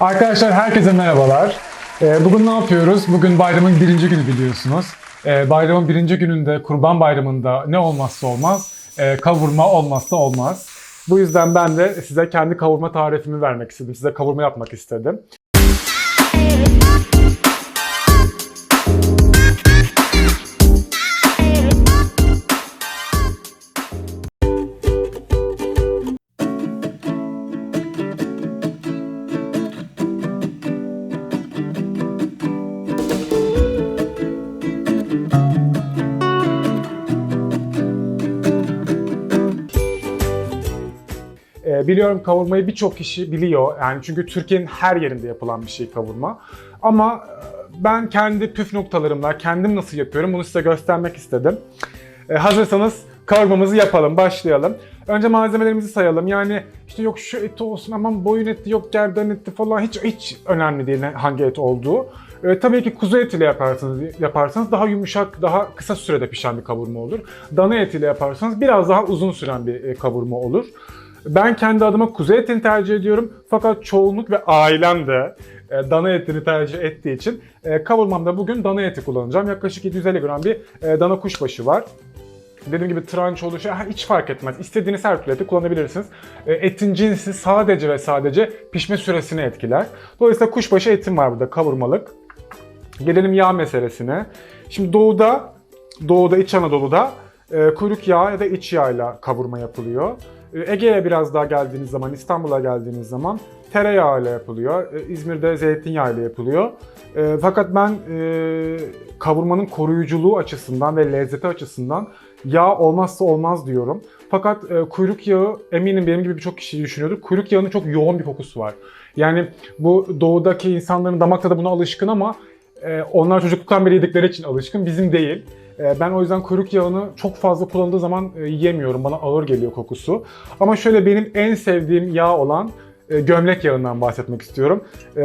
Arkadaşlar herkese merhabalar. Ee, Bugün ne yapıyoruz? Bugün bayramın birinci günü biliyorsunuz. Ee, Bayramın birinci gününde, kurban bayramında ne olmazsa olmaz, Ee, kavurma olmazsa olmaz. Bu yüzden ben de size kendi kavurma tarifimi vermek istedim. Size kavurma yapmak istedim. Biliyorum kavurmayı birçok kişi biliyor. Yani çünkü Türkiye'nin her yerinde yapılan bir şey kavurma. Ama e, ben kendi püf noktalarımla, kendim nasıl yapıyorum bunu size göstermek istedim. Ee, hazırsanız kavurmamızı yapalım, başlayalım. Önce malzemelerimizi sayalım. Yani işte yok şu eti olsun, aman boyun eti, yok gerdan eti falan hiç hiç önemli değil hangi et olduğu. Ee, tabii ki kuzu etiyle yaparsanız, yaparsanız daha yumuşak, daha kısa sürede pişen bir kavurma olur. Dana etiyle yaparsanız biraz daha uzun süren bir e, kavurma olur. Ben kendi adıma kuzu etini tercih ediyorum. Fakat çoğunluk ve ailem de e, dana etini tercih ettiği için e, kavurmamda bugün dana eti kullanacağım. Yaklaşık 750 gram bir e, dana kuşbaşı var. Dediğim gibi tranç ha, hiç fark etmez. İstediğiniz her türlü eti kullanabilirsiniz. Etin cinsi sadece ve sadece pişme süresini etkiler. Dolayısıyla kuşbaşı etim var burada kavurmalık. Gelelim yağ meselesine. Şimdi doğuda, doğuda İç Anadolu'da e, kuyruk yağı ya da iç yağıyla kavurma yapılıyor. E, Ege'ye biraz daha geldiğiniz zaman, İstanbul'a geldiğiniz zaman tereyağıyla yapılıyor. E, İzmir'de zeytinyağıyla yapılıyor. E, fakat ben e, kavurmanın koruyuculuğu açısından ve lezzeti açısından yağ olmazsa olmaz diyorum. Fakat e, kuyruk yağı eminim benim gibi birçok kişi düşünüyordur. Kuyruk yağının çok yoğun bir kokusu var. Yani bu doğudaki insanların damak tadı buna alışkın ama e, onlar çocukluktan beri yedikleri için alışkın. Bizim değil. E, Ben o yüzden kuyruk yağını çok fazla kullandığı zaman e, yiyemiyorum. Bana ağır geliyor kokusu. Ama şöyle benim en sevdiğim yağ olan e, gömlek yağından bahsetmek istiyorum. E,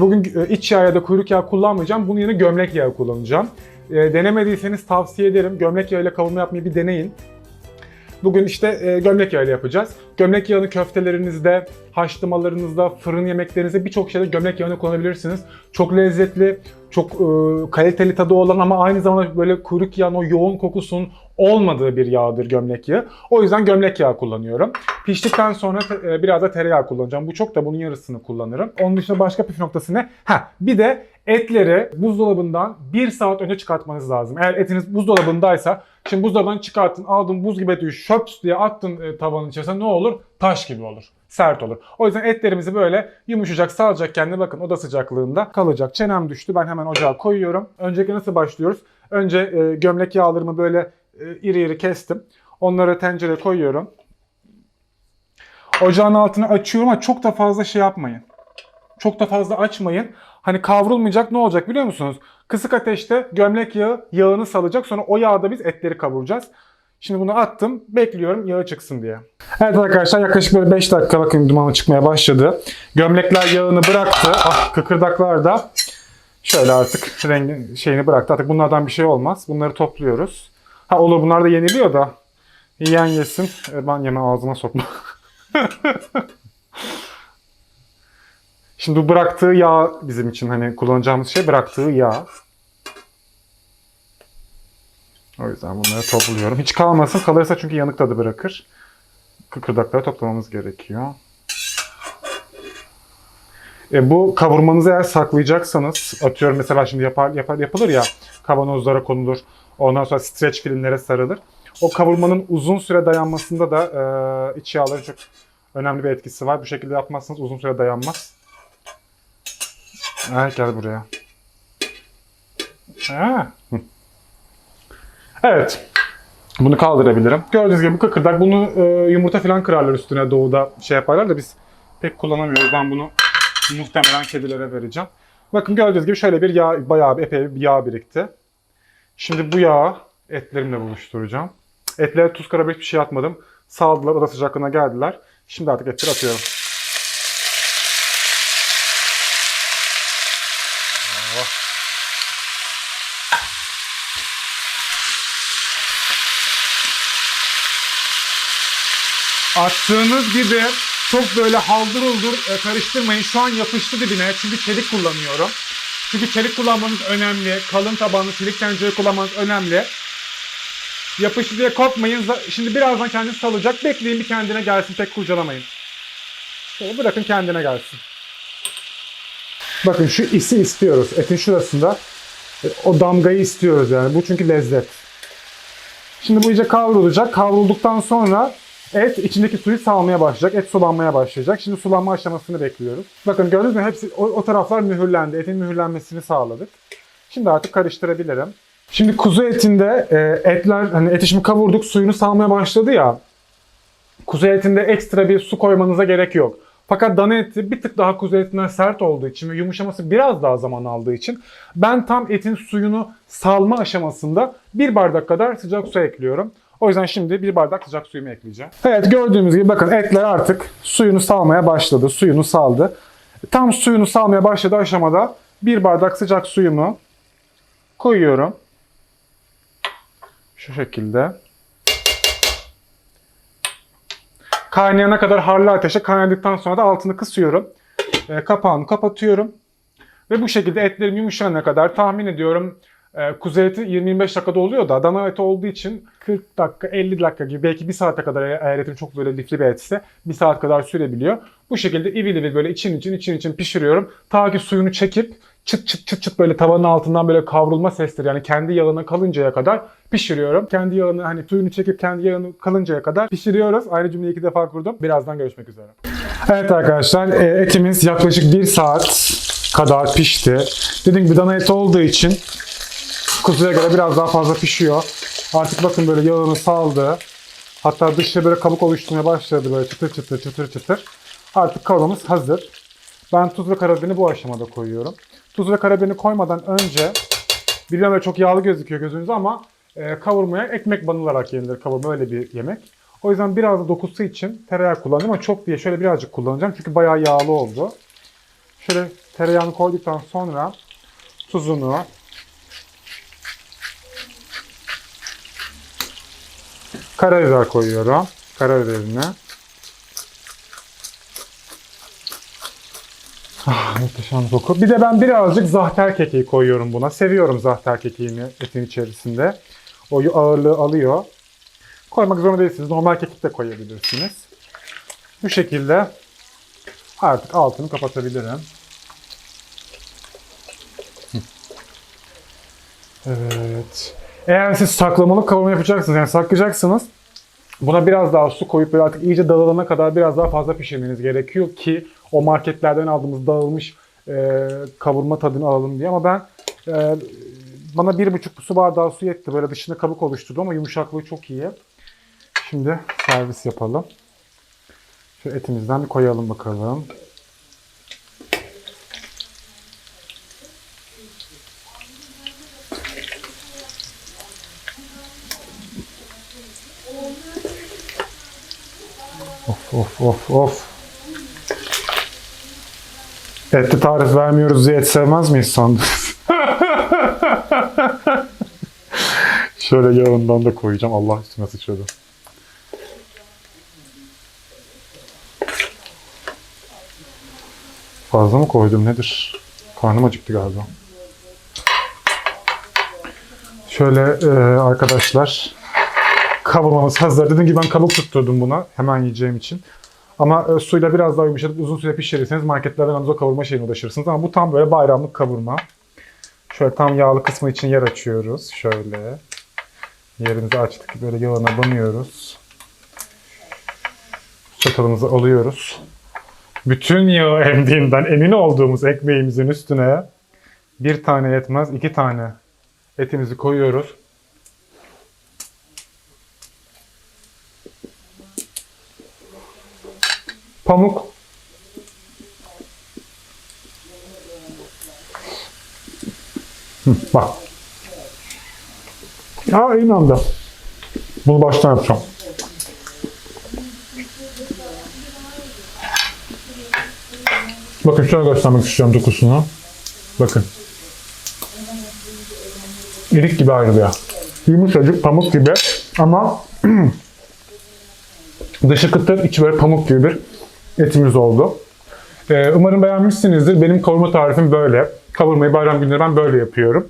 Bugün e, iç yağ ya da kuyruk yağı kullanmayacağım. Bunun yerine gömlek yağı kullanacağım. E, Denemediyseniz tavsiye ederim. Gömlek yağıyla kavurma yapmayı bir deneyin. Bugün işte gömlek yağıyla yapacağız. Gömlek yağını köftelerinizde, haşlamalarınızda, fırın yemeklerinizde birçok şeyde gömlek yağını kullanabilirsiniz. Çok lezzetli, çok e, kaliteli tadı olan ama aynı zamanda böyle kuyruk yağının o yoğun kokusunun olmadığı bir yağdır gömlek yağı. O yüzden gömlek yağı kullanıyorum. Piştikten sonra e, biraz da tereyağı kullanacağım. Bu çok da bunun yarısını kullanırım. Onun dışında başka püf noktası ne? Ha, bir de etleri buzdolabından bir saat önce çıkartmanız lazım. Eğer etiniz buzdolabındaysa Şimdi buzdolabından çıkarttın, aldın buz gibi eti şöps diye attın e, tavanın içerisine ne olur? Taş gibi olur. Sert olur. O yüzden etlerimizi böyle yumuşacak, salacak kendine bakın oda sıcaklığında kalacak. Çenem düştü. Ben hemen ocağa koyuyorum. Öncelikle nasıl başlıyoruz? Önce e, gömlek yağlarımı böyle e, iri iri kestim. Onları tencereye koyuyorum. Ocağın altını açıyorum ama çok da fazla şey yapmayın. Çok da fazla açmayın. Hani kavrulmayacak ne olacak biliyor musunuz? Kısık ateşte gömlek yağı yağını salacak. Sonra o yağda biz etleri kavuracağız. Şimdi bunu attım. Bekliyorum yağı çıksın diye. Evet arkadaşlar yaklaşık böyle 5 dakika bakın dumanı çıkmaya başladı. Gömlekler yağını bıraktı. Ah kıkırdaklar da şöyle artık rengi şeyini bıraktı. Artık bunlardan bir şey olmaz. Bunları topluyoruz. Ha olur bunlar da yeniliyor da. Yiyen yesin. E, Ben yeme ağzıma sokma. Şimdi bu bıraktığı yağ bizim için hani kullanacağımız şey bıraktığı yağ. O yüzden bunları topluyorum. Hiç kalmasın. Kalırsa çünkü yanık tadı bırakır. Kıkırdakları toplamamız gerekiyor. E, bu kavurmanızı eğer saklayacaksanız, atıyorum mesela şimdi yapar, yapar yapılır ya, kavanozlara konulur, ondan sonra streç filmlere sarılır. O kavurmanın uzun süre dayanmasında da e, iç yağların çok önemli bir etkisi var. Bu şekilde yapmazsanız uzun süre dayanmaz. Evet gel buraya. Ha. Evet. Bunu kaldırabilirim. Gördüğünüz gibi bu kıkırdak bunu e, yumurta falan kırarlar üstüne doğuda şey yaparlar da biz pek kullanamıyoruz. Ben bunu muhtemelen kedilere vereceğim. Bakın gördüğünüz gibi şöyle bir yağ, bayağı bir epey bir yağ birikti. Şimdi bu yağı etlerimle buluşturacağım. Etlere tuz karabiber hiçbir şey atmadım. Saldılar, oda sıcaklığına geldiler. Şimdi artık etleri atıyorum. Attığınız gibi Çok böyle haldır uldur e, karıştırmayın. Şu an yapıştı dibine çünkü çelik kullanıyorum. Çünkü çelik kullanmanız önemli. Kalın tabanlı çelik tencere kullanmanız önemli. Yapıştı diye korkmayın. Şimdi birazdan kendisi salacak. Bekleyin bir kendine gelsin. Pek kurcalamayın. Şöyle bırakın kendine gelsin. Bakın şu isi istiyoruz. Etin şurasında. E, O damgayı istiyoruz yani. Bu çünkü lezzet. Şimdi bu iyice kavrulacak. Kavrulduktan sonra et içindeki suyu salmaya başlayacak. Et sulanmaya başlayacak. Şimdi sulanma aşamasını bekliyoruz. Bakın gördünüz mü? Hepsi o, o taraflar mühürlendi. Etin mühürlenmesini sağladık. Şimdi artık karıştırabilirim. Şimdi kuzu etinde e, etler hani eti şimdi kavurduk suyunu salmaya başladı ya. Kuzu etinde ekstra bir su koymanıza gerek yok. Fakat dana eti bir tık daha kuzu etinden sert olduğu için ve yumuşaması biraz daha zaman aldığı için ben tam etin suyunu salma aşamasında bir bardak kadar sıcak su ekliyorum. O yüzden şimdi bir bardak sıcak suyumu ekleyeceğim. Evet gördüğünüz gibi bakın etler artık suyunu salmaya başladı. Suyunu saldı. Tam suyunu salmaya başladığı aşamada bir bardak sıcak suyumu koyuyorum. Şu şekilde. Kaynayana kadar harlı ateşe kaynadıktan sonra da altını kısıyorum. E, kapağını kapatıyorum. Ve bu şekilde etlerim yumuşayana kadar tahmin ediyorum e, kuzu eti 20-25 dakikada oluyor da dana eti olduğu için 40 dakika 50 dakika gibi belki 1 saate kadar eğer etim çok böyle lifli bir etse 1 saat kadar sürebiliyor. Bu şekilde ivil ivil böyle için için için için pişiriyorum. Ta ki suyunu çekip çıt çıt çıt çıt böyle tavanın altından böyle kavrulma sesleri yani kendi yağına kalıncaya kadar pişiriyorum. Kendi yağını hani suyunu çekip kendi yağını kalıncaya kadar pişiriyoruz. Aynı cümleyi iki defa kurdum. Birazdan görüşmek üzere. Evet arkadaşlar e, etimiz yaklaşık 1 saat kadar pişti. Dediğim gibi dana eti olduğu için kuzuya göre biraz daha fazla pişiyor. Artık bakın böyle yağını saldı. Hatta dışı böyle kabuk oluşturmaya başladı böyle çıtır çıtır çıtır çıtır. Artık kavurmamız hazır. Ben tuz ve karabiberi bu aşamada koyuyorum. Tuz ve karabiberini koymadan önce biliyorum böyle çok yağlı gözüküyor gözünüze ama e, kavurmaya ekmek banılarak yenilir kavurma öyle bir yemek. O yüzden biraz da dokusu için tereyağı kullanıyorum ama çok diye şöyle birazcık kullanacağım çünkü bayağı yağlı oldu. Şöyle tereyağını koyduktan sonra tuzunu, karabiber koyuyorum. Karabiberini. Ah, muhteşem koku. Bir de ben birazcık zahter kekiği koyuyorum buna. Seviyorum zahter kekiğini etin içerisinde. O ağırlığı alıyor. Koymak zorunda değilsiniz. Normal kekik de koyabilirsiniz. Bu şekilde artık altını kapatabilirim. Evet. Eğer siz saklamalı kavurma yapacaksınız, yani saklayacaksınız, buna biraz daha su koyup böyle artık iyice dağılana kadar biraz daha fazla pişirmeniz gerekiyor ki o marketlerden aldığımız dağılmış e, kavurma tadını alalım diye. Ama ben e, bana bir buçuk su bardağı su yetti. Böyle dışında kabuk oluşturdu ama yumuşaklığı çok iyi. Şimdi servis yapalım. Şu etimizden bir koyalım bakalım. Of of of of. Etli tarif vermiyoruz diye et sevmez miyiz sandınız? Şöyle yağından da koyacağım. Allah üstüne sıçradı. Fazla mı koydum nedir? Karnım acıktı galiba. Şöyle e, arkadaşlar kavurmamız hazır. Dediğim gibi ben kabuk tutturdum buna hemen yiyeceğim için. Ama e, suyla biraz daha yumuşatıp uzun süre pişirirseniz marketlerden yalnız o kavurma şeyine ulaşırsınız. Ama bu tam böyle bayramlık kavurma. Şöyle tam yağlı kısmı için yer açıyoruz. Şöyle. Yerimizi açtık. Böyle yağına banıyoruz. Çatalımızı alıyoruz. Bütün yağı emdiğinden emin olduğumuz ekmeğimizin üstüne bir tane yetmez iki tane etimizi koyuyoruz. Pamuk. Hı, bak. Ya aynı anda. Bunu baştan yapacağım. Bakın şöyle göstermek istiyorum dokusunu. Bakın. İlik gibi ayrılıyor. Yumuşacık pamuk gibi ama dışı kıtır, içi böyle pamuk gibi bir etimiz oldu. Ee, umarım beğenmişsinizdir. Benim kavurma tarifim böyle. Kavurmayı bayram günleri ben böyle yapıyorum.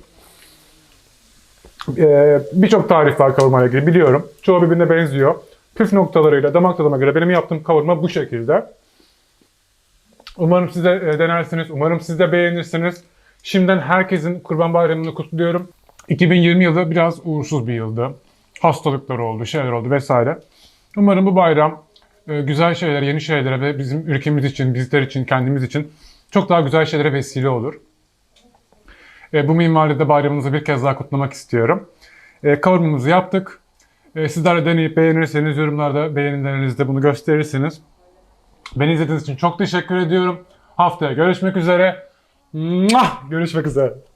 Ee, Birçok tarif var kavurmayla ilgili biliyorum. Çoğu birbirine benziyor. Püf noktalarıyla, damak tadıma göre benim yaptığım kavurma bu şekilde. Umarım siz de e, denersiniz. Umarım siz de beğenirsiniz. Şimdiden herkesin Kurban Bayramı'nı kutluyorum. 2020 yılı biraz uğursuz bir yıldı. Hastalıklar oldu, şeyler oldu vesaire. Umarım bu bayram e, güzel şeylere, yeni şeylere ve bizim ülkemiz için, bizler için, kendimiz için çok daha güzel şeylere vesile olur. E, bu minvalde bayramınızı bir kez daha kutlamak istiyorum. E, kavurmamızı yaptık. Sizler de deneyip beğenirseniz yorumlarda beğenilerinizde bunu gösterirsiniz. Beni izlediğiniz için çok teşekkür ediyorum. Haftaya görüşmek üzere. Görüşmek üzere.